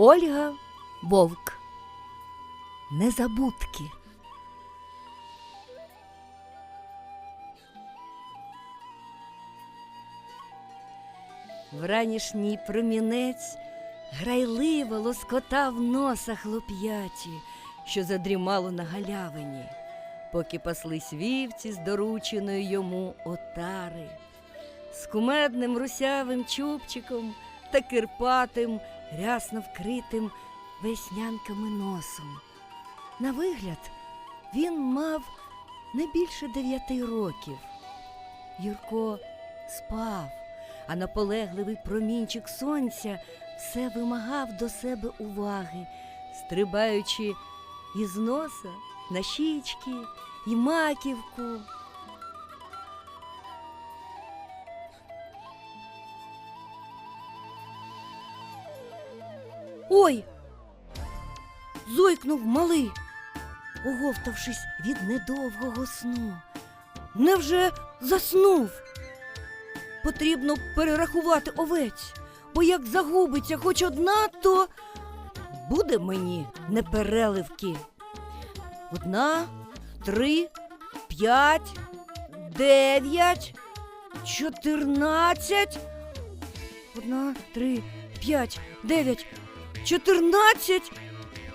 Ольга Вовк. Незабудки. Вранішній промінець грайливо лоскотав носа хлоп'яті, що задрімало на галявині, поки паслись вівці з дорученої йому отари, з кумедним русявим чубчиком та кирпатим, рясно вкритим веснянками носом. На вигляд, він мав не більше дев'яти років. Юрко спав, а наполегливий промінчик сонця все вимагав до себе уваги, стрибаючи із носа на щічки і маківку. Ой! Зойкнув малий, оговтавшись від недовгого сну. Невже заснув? Потрібно перерахувати овець, бо як загубиться хоч одна, то буде мені непереливки. Одна, три, п'ять, дев'ять, чотирнадцять. Одна, три, п'ять, дев'ять, чотирнадцять.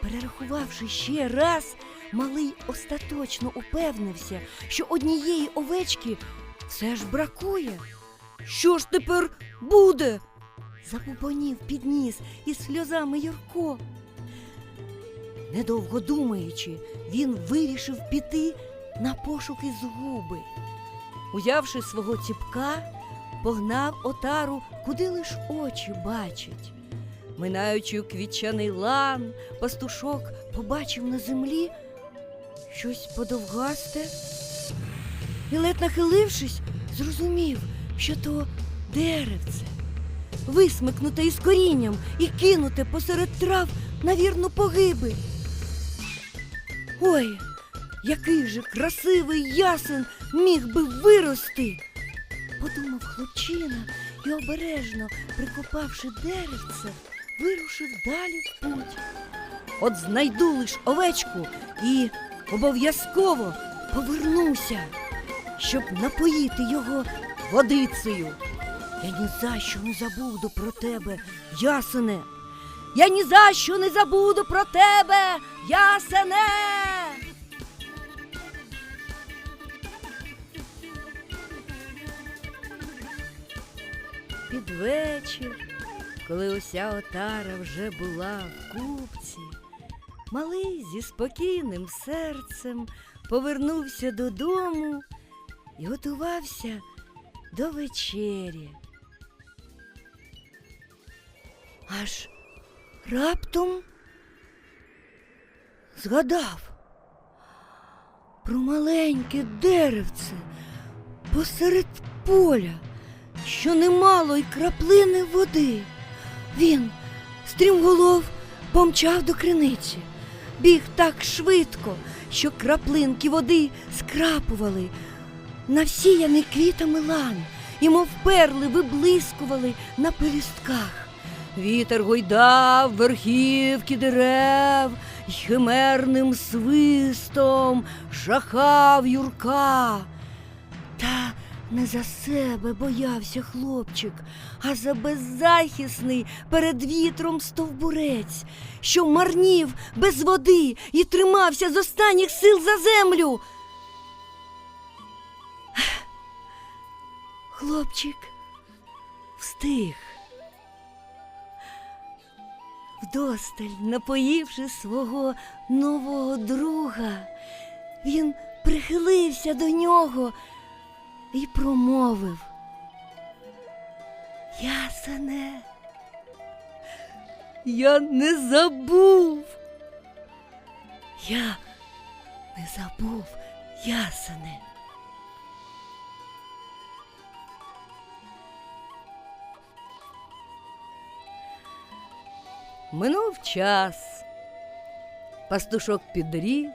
Перерахувавши ще раз, малий остаточно упевнився, що однієї овечки все ж бракує. Що ж тепер буде? Забубонів підніс із сльозами Юрко. Недовго думаючи, він вирішив піти на пошуки згуби. Узявши свого ціпка, погнав отару, куди лиш очі бачать. Минаючи квітчаний лан, пастушок побачив на землі щось подовгасте і, ледь нахилившись, зрозумів, що то деревце, висмикнуте із корінням і кинуте посеред трав на вірну погибель. Ой, який же красивий ясен міг би вирости, подумав хлопчина і обережно, прикопавши деревце, вирушив далі в путь. От знайду лиш овечку і обов'язково повернуся, щоб напоїти його водицею. Я ні за що не забуду про тебе, ясене. Я ні за що не забуду про тебе, ясене. Під вечір, коли уся отара вже була в купці, малий зі спокійним серцем повернувся додому і готувався до вечері. Аж раптом згадав про маленьке деревце посеред поля, що не мало й краплини води. Він, стрімголов, помчав до криниці, біг так швидко, що краплинки води скрапували на всіяний квітами лан, і мов перли виблискували на пелюстках. Вітер гойдав верхівки дерев, й химерним свистом жахав Юрка. Не за себе боявся хлопчик, а за беззахисний перед вітром стовбурець, що марнів без води і тримався з останніх сил за землю. Хлопчик встиг. Вдосталь, напоївши свого нового друга, він прихилився до нього і промовив. Ясене, я не забув. Я не забув, ясене. Минув час. Пастушок підріс,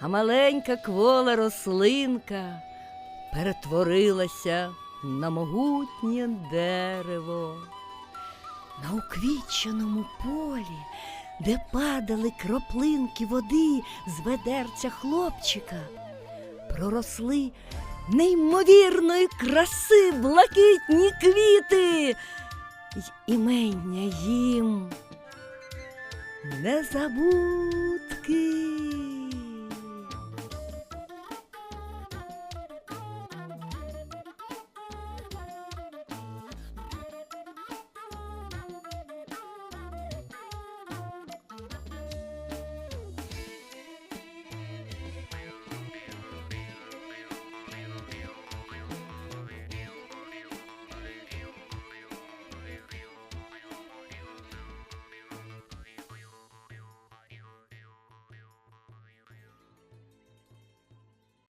а маленька квола рослинка перетворилася на могутнє дерево. На уквіченому полі, де падали краплинки води з ведерця хлопчика, проросли неймовірної краси блакитні квіти, й імення їм. Незабудки